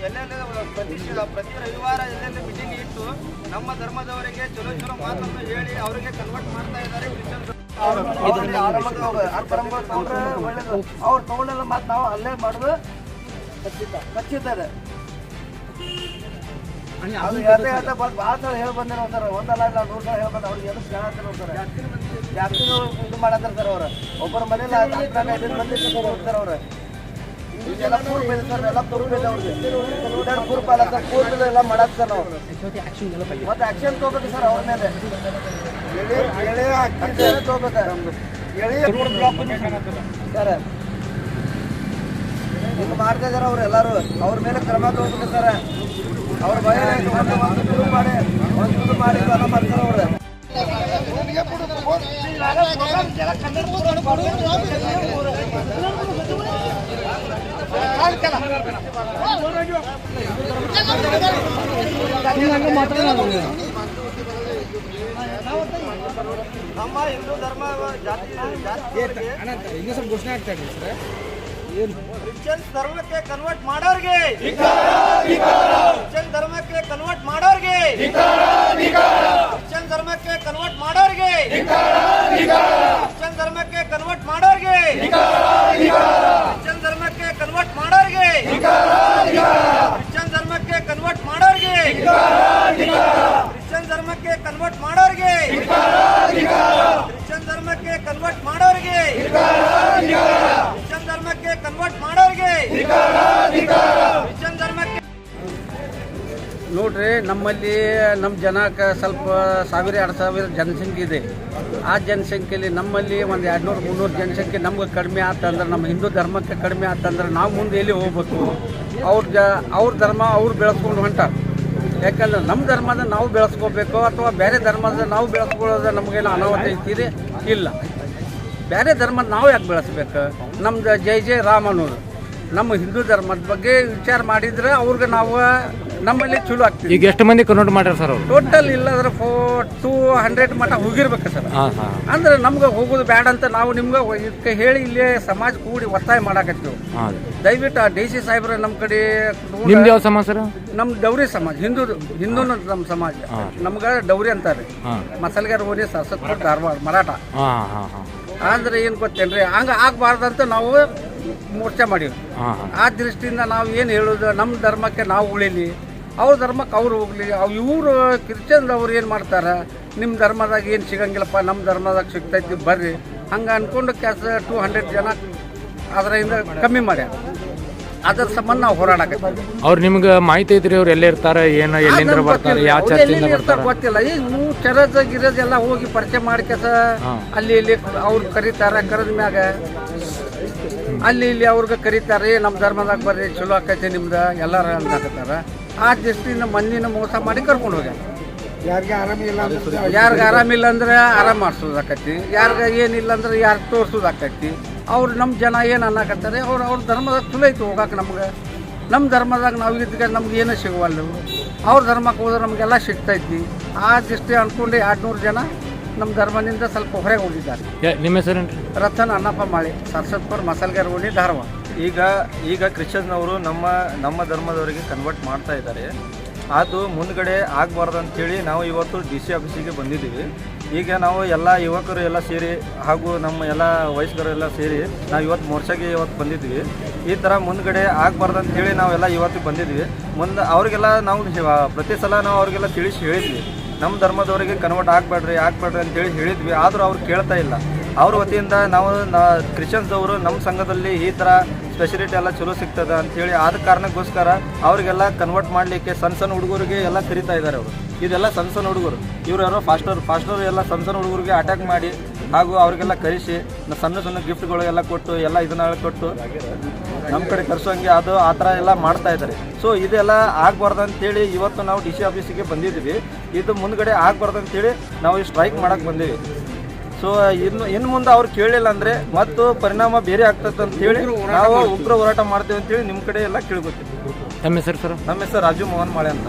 ಎಲ್ಲೆಲ್ಲ ಪ್ರತಿ ರವಿವಾರ ಎಲ್ಲೆಲ್ಲಿ ಮೀಟಿಂಗ್ ಇಟ್ಟು ನಮ್ಮ ಧರ್ಮದವರಿಗೆ ಚಲೋ ಚಲೋ ಮಾತನ್ನು ಹೇಳಿ ಅವರಿಗೆ ಕನ್ವರ್ಟ್ ಮಾಡ್ತಾ ಇದ್ದಾರೆ ಒಳ್ಳೇದು ಅವ್ರು ತಗೊಂಡೆಲ್ಲ ಮಾತು ನಾವು ಅಲ್ಲೇ ಮಾಡುದು ಖಚಿತ ಖಚಿತ ಅದು ಹೇಳ್ತಾ ಭಾಳ ಸಲ ಹೇಳಿ ಬಂದಿರೋ ಸರ್ ಒಂದಲ್ಲ ಇಲ್ಲ ನೂರು ಸಲ ಅವ್ರಿಗೆ ಜನ ಸರ್. ಜಾಸ್ತಿ ಇದು ಮಾಡತ್ತಾರ ಸರ್ ಅವ್ರು. ಒಬ್ಬರ ಮನೇಲಿ ಐದು ಮಂದಿ ಹೋಗ್ತಾರೆ ಅವ್ರು ಎಲ್ಲ ಸರ್ ಎಲ್ಲ ಅವ್ರಿಗೆ ಸರ್ ಪೂರ್ವ ಎಲ್ಲ ಮಾಡಕ್ ಸರ್ ನಾವು ಮತ್ತೆ ಆಕ್ಷನ್ ತಗೋಬೇಕು ಸರ್ ಅವ್ರ ಮೇಲೆ. ಎಳೆ ಎಳೆ action ತಗೋಬೇಕು. ಎಳೆ ಸರ್ ಹಿಂಗೆ ಮಾಡ್ತಾ ಇದಾರೆ ಅವ್ರು ಎಲ್ಲರೂ. ಅವ್ರ ಮೇಲೆ ಕ್ರಮ ತಗೋಬೇಕು ಸರ್. ಅವ್ರ ಒಂದು ಇದು ಮಾಡಿ ಒಂದು ಮಾಡ್ತಾರೆ ಅವ್ರೆ. ನಮ್ಮ ಹಿಂದೂ ಧರ್ಮ ಜಾತಿ ಜಾತಿ ಇನ್ನೂ ಸ್ವಲ್ಪ ಘೋಷಣೆ ಆಗ್ತಾ ಇದೆ ಸರ್. ಏನು? ಕ್ರಿಶ್ಚಿಯನ್ಸ್ ಧರ್ಮಕ್ಕೆ ಕನ್ವರ್ಟ್ ಮಾಡೋರಿಗೆ. ಧರ್ಮಕ್ಕೆ ಕನ್ವರ್ಟ್ ಮಾಡೋರಿಗೆ. ಕ್ರಿಶ್ಚಿಯನ್ ಧರ್ಮಕ್ಕೆ ಕನ್ವರ್ಟ್ ಮಾಡೋರಿಗೆ. ಕ್ರಿಶ್ಚಿಯನ್ ಧರ್ಮಕ್ಕೆ ಕನ್ವರ್ಟ್ ಮಾಡೋರಿಗೆ. ಕ್ರಿಶ್ಚಿಯನ್ ಧರ್ಮಕ್ಕೆ ನೋಡ್ರಿ, ನಮ್ಮಲ್ಲಿ ನಮ್ಮ ಜನಕ್ಕೆ ಸ್ವಲ್ಪ ಸಾವಿರ, ಎರಡು ಸಾವಿರ ಜನಸಂಖ್ಯೆ ಇದೆ. ಆ ಜನಸಂಖ್ಯೆಯಲ್ಲಿ ನಮ್ಮಲ್ಲಿ ಒಂದು ಎರಡು ನೂರು, ಮುನ್ನೂರು ಜನಸಂಖ್ಯೆ ನಮ್ಗೆ ಕಡಿಮೆ ಆತಂದ್ರೆ ನಮ್ಮ ಹಿಂದೂ ಧರ್ಮಕ್ಕೆ ಕಡಿಮೆ ಆತಂದ್ರೆ ನಾವು ಮುಂದೆ ಎಲ್ಲಿ ಹೋಗ್ಬೇಕು? ಅವ್ರ ಅವ್ರ ಧರ್ಮ ಅವ್ರು ಬೆಳೆಸ್ಕೊಂಡು ಹೊಂಟಾರ ಯಾಕಂದ್ರೆ ನಮ್ಮ ಧರ್ಮದ ನಾವು ಬೆಳೆಸ್ಕೋಬೇಕು ಅಥವಾ ಬೇರೆ ಧರ್ಮದ ನಾವು ಬೆಳೆಸ್ಕೊಳ್ಳೋದು ನಮಗೇನು ಅನಾಹುತ ಐತಿದೆ ಇಲ್ಲ. ಬೇರೆ ಧರ್ಮದ ನಾವು ಯಾಕೆ ಬೆಳೆಸ್ಬೇಕು? ನಮ್ದು ಜೈ ಜೈ ರಾಮ್ ಅನ್ನೋದು ನಮ್ಮ ಹಿಂದೂ ಧರ್ಮದ ಬಗ್ಗೆ ವಿಚಾರ ಮಾಡಿದ್ರೆ ಅವ್ರಿಗೆ ನಾವು ನಮ್ಮಲ್ಲಿ ಚಲೋ ಆಗ್ತಿದೆ ಈಗ ಎಷ್ಟು ಮಂದಿ ಕನ್ವರ್ಟ್ ಮಾಡ್ಯಾರ ಸರ್ ಅವರು? ಟೋಟಲ್ ಇಲ್ಲದ್ರೆ ಫೋ ಟೂ ಹಂಡ್ರೆಡ್ ಮಟ್ಟ ಹೋಗಿರ್ಬೇಕು ಸರ್ ಹಾಂ ಹಾಂ. ಅಂದ್ರೆ ನಮ್ಗೆ ಹೋಗೋದು ಬೇಡ ಅಂತ ನಾವು ನಿಮ್ಗೆ ಇದಕ್ಕೆ ಹೇಳಿ ಇಲ್ಲಿ ಸಮಾಜ ಕೂಡಿ ಒತ್ತಾಯ ಮಾಡಾಕತ್ತೀವಿ. ಹಾಂ. ದಯವಿಟ್ಟು ಡಿ ಸಿ ಸಾಹೇಬ್ರ ನಮ್ಮ ಕಡೆ ನಿಮ್ದು ಯಾವ ಸಮಾಜ ಸರ್ ನಮ್ಮ ಡೌರಿ ಸಮಾಜ ಹಿಂದೂ ಹಿಂದೂ ನಮ್ಮ ಸಮಾಜ. ನಮ್ಗೆ ಡೌರಿ ಅಂತಾರೆ. ಹಾಂ. ಮಸಲ್ಗಾರ ಓಣಿ ಸರಸ್ವತ್ಪುರ ಧಾರವಾಡ ಮರಾಠ. ಹಾಂ ಹಾಂ ಹಾಂ ಅಂದ್ರೆ ಏನು ಗೊತ್ತೇನ್ರಿ ಹಂಗೆ ಆಗ್ಬಾರ್ದಂತ ನಾವು ಮೋರ್ಚೆ ಮಾಡೀವಿ. ಹಾಂ ಹಾಂ. ಆ ದೃಷ್ಟಿಯಿಂದ ನಾವು ಏನು ಹೇಳೋದು ನಮ್ಮ ಧರ್ಮಕ್ಕೆ ನಾವು ಉಳಿಲಿ. ಅವ್ರ ಧರ್ಮಕ್ಕೆ ಅವ್ರು ಹೋಗಲಿ. ಅವ್ ಇವರು ಕ್ರಿಶ್ಚಿಯನ್ದವ್ರು ಏನು ಮಾಡ್ತಾರೆ? ನಿಮ್ಮ ಧರ್ಮದಾಗ ಏನು ಸಿಗಂಗಿಲ್ಲಪ್ಪ ನಮ್ಮ ಧರ್ಮದಾಗ ಸಿಗ್ತೈತಿ ಬರ್ರಿ. ಹಂಗೆ ಅಂದ್ಕೊಂಡು ಕ್ಯಾಸ ಟು ಹಂಡ್ರೆಡ್ ಜನ ಅದರಿಂದ ಕಮ್ಮಿ ಮಾಡ್ಯಾರ. ಅದ್ರ ಸಂಬಂಧ ನಾವು ಹೋರಾಡಕ ಅವ್ರು ನಿಮ್ಗೆ ಮಾಹಿತಿ ಐತ್ರಿ ಅವ್ರು ಎಲ್ಲಿ ಇರ್ತಾರೆ ಏನು ಎಲ್ಲಿಂದ ಬರ್ತಾರೆ ಗೊತ್ತಿಲ್ಲ. ಯಾವ ಅವ್ರು ಚರ್ಚಿಂದ ಬರ್ತಾರೆ? ಗೊತ್ತಿಲ್ಲ. ಈಗ ನೀವು ಚರಜ್ ಗಿರಜ್ ಎಲ್ಲ ಹೋಗಿ ಪರಿಚಯ ಮಾಡ್ಕೆಸ. ಅಲ್ಲಿ ಇಲ್ಲಿ ಅವ್ರು ಕರೀತಾರೆ ಕರೆದ ಮ್ಯಾಗ. ಅಲ್ಲಿ ಇಲ್ಲಿ ಅವ್ರಿಗೆ ಕರೀತಾರೆ ನಮ್ಮ ಧರ್ಮದಾಗ ಬರ್ರಿ ಚಲೋ ಆಕೈತಿ ನಿಮ್ದು ಅಂತ ಅಂದಾಕತ್ತಾರ ಆ ದೃಷ್ಟಿಯಿಂದ ಮಂದಿನ ಮೋಸ ಮಾಡಿ ಕರ್ಕೊಂಡು ಹೋಗ್ಯಾರ ಯಾರಿಗೆ ಆರಾಮಿಲ್ಲ ಯಾರಿಗೆ ಆರಾಮಿಲ್ಲ ಅಂದ್ರೆ ಆರಾಮ್ ಮಾಡಿಸೋದಾಕತಿ ಯಾರಿಗೆ ಏನಿಲ್ಲ ಅಂದ್ರೆ ಯಾರು ತೋರಿಸೋದಾಕತಿ ಅವ್ರು ನಮ್ಮ ಜನ ಏನು ಅನ್ನಕತ್ತಾರೆ ಅವ್ರು ಅವ್ರ ಧರ್ಮದಾಗ ಚಲೋ ಐತಿ ಹೋಗಾಕ ನಮ್ಗೆ. ನಮ್ಮ ಧರ್ಮದಾಗ ನಾವು ಇದ್ದಾಗ ನಮ್ಗೆ ಏನೂ ಸಿಗುವಲ್ಲ ಅವ್ರ ಧರ್ಮಕ್ಕೆ ಹೋದ್ರೆ ನಮಗೆಲ್ಲ ಸಿಗ್ತೈತಿ. ಆ ದೃಷ್ಟಿ ಅಂದ್ಕೊಂಡು ಎರಡು ನೂರು ಜನ ನಮ್ಮ ಧರ್ಮದಿಂದ ಸ್ವಲ್ಪ ಹೊರಗೆ ಹೋಗಿದ್ದಾರೆ. ನಿಮ್ಮ ಹೆಸರು ರತನ್ ಅನ್ನಪ್ಪ ಮಾಳಿ ಸರ್ಸತ್ಪುರ್ ಮಸಲ್ಗಾರ್ ಓಣಿ ಧಾರವಾಡ. ಈಗ ಈಗ ಕ್ರಿಶ್ಚಿಯನ್ನವರು ನಮ್ಮ ನಮ್ಮ ಧರ್ಮದವರಿಗೆ ಕನ್ವರ್ಟ್ ಮಾಡ್ತಾ ಇದ್ದಾರೆ. ಅದು ಮುಂದ್ಗಡೆ ಆಗಬಾರ್ದು ಅಂಥೇಳಿ ನಾವು ಇವತ್ತು ಡಿ ಸಿ ಆಫೀಸಿಗೆ ಬಂದಿದ್ದೀವಿ. ಈಗ ನಾವು ಎಲ್ಲ ಯುವಕರು ಎಲ್ಲ ಸೇರಿ ಹಾಗೂ ನಮ್ಮ ಎಲ್ಲ ವಯಸ್ಕರು ಎಲ್ಲ ಸೇರಿ ನಾವು ಇವತ್ತು ಮೋರ್ಚಾಗೆ ಇವತ್ತು ಬಂದಿದ್ವಿ ಈ ಥರ ಮುಂದ್ಗಡೆ ಆಗಬಾರ್ದು ಅಂತೇಳಿ ನಾವೆಲ್ಲ ಇವತ್ತು ಬಂದಿದ್ವಿ ಮುಂದೆ ಅವ್ರಿಗೆಲ್ಲ ನಾವು ಪ್ರತಿ ಸಲ ನಾವು ಅವ್ರಿಗೆಲ್ಲ ತಿಳಿಸಿ ಹೇಳಿದ್ವಿ. ನಮ್ಮ ಧರ್ಮದವರಿಗೆ ಕನ್ವರ್ಟ್ ಆಗಬೇಡ್ರಿ ಆಗಬೇಡ್ರಿ ಅಂತೇಳಿ ಹೇಳಿದ್ವಿ. ಆದರೂ ಅವ್ರು ಕೇಳ್ತಾ ಇಲ್ಲ. ಅವ್ರ ವತಿಯಿಂದ ನಾವು ಕ್ರಿಶ್ಚಿಯನ್ಸ್ ಕ್ರಿಶ್ಚಿಯನ್ಸ್ದವರು ನಮ್ಮ ಸಂಘದಲ್ಲಿ ಈ ಥರ ಸ್ಪೆಷಲಿಟಿ ಎಲ್ಲ ಚಲೋ ಸಿಗ್ತದೆ ಅಂಥೇಳಿ ಆದ ಕಾರಣಕ್ಕೋಸ್ಕರ ಅವರಿಗೆಲ್ಲ ಕನ್ವರ್ಟ್ ಮಾಡಲಿಕ್ಕೆ ಸಣ್ಣ ಸಣ್ಣ ಹುಡುಗರಿಗೆ ಎಲ್ಲ ಕರಿತಾ ಇದ್ದಾರೆ ಅವರು. ಇದೆಲ್ಲ ಸಣ್ಣ ಸಣ್ಣ ಹುಡುಗರು. ಇವರು ಯಾರೋ ಫಾಸ್ಟರ್ ಫಾಸ್ಟರ್ ಎಲ್ಲ ಸಣ್ಣ ಸಣ್ಣ ಹುಡುಗರಿಗೆ ಅಟ್ಯಾಕ್ ಮಾಡಿ ಹಾಗೂ ಅವ್ರಿಗೆಲ್ಲ ಕರೆಸಿ ಸಣ್ಣ ಸಣ್ಣ ಗಿಫ್ಟ್ಗಳು ಎಲ್ಲ ಕೊಟ್ಟು ಎಲ್ಲ ಇದನ್ನ ಕೊಟ್ಟು ನಮ್ಮ ಕಡೆ ಕರ್ಸೋಂಗೆ ಅದು ಆ ಥರ ಎಲ್ಲ ಮಾಡ್ತಾ ಇದ್ದಾರೆ ಸೊ ಇದೆಲ್ಲ ಆಗಬಾರ್ದು ಅಂತೇಳಿ ಇವತ್ತು ನಾವು ಡಿ ಸಿ ಆಫೀಸಿಗೆ ಬಂದಿದ್ದೀವಿ. ಇದು ಮುಂದ್ಗಡೆ ಆಗಬಾರ್ದು ಅಂತೇಳಿ ನಾವು ಸ್ಟ್ರೈಕ್ ಮಾಡೋಕ್ಕೆ ಬಂದೀವಿ. ಸೊ ಇನ್ನು ಇನ್ನು ಮುಂದೆ ಅವ್ರು ಕೇಳಿಲ್ಲ ಅಂದ್ರೆ ಮತ್ತು ಪರಿಣಾಮ ಬೇರೆ ಆಗ್ತದೆ ಅಂತ ಹೇಳಿ ನಾವು ಉಗ್ರ ಹೋರಾಟ ಮಾಡ್ತೇವೆ ಅಂತೇಳಿ ನಿಮ್ಮ ಕಡೆ ಎಲ್ಲ ಕೇಳ್ಕೊತೀವಿ. ನಮ್ಮ ಹೆಸರು ಸರ್? ನಮ್ಮ ಹೆಸರು ರಾಜು ಮೋಹನ್ ಮಾಳೆ ಅಂತ.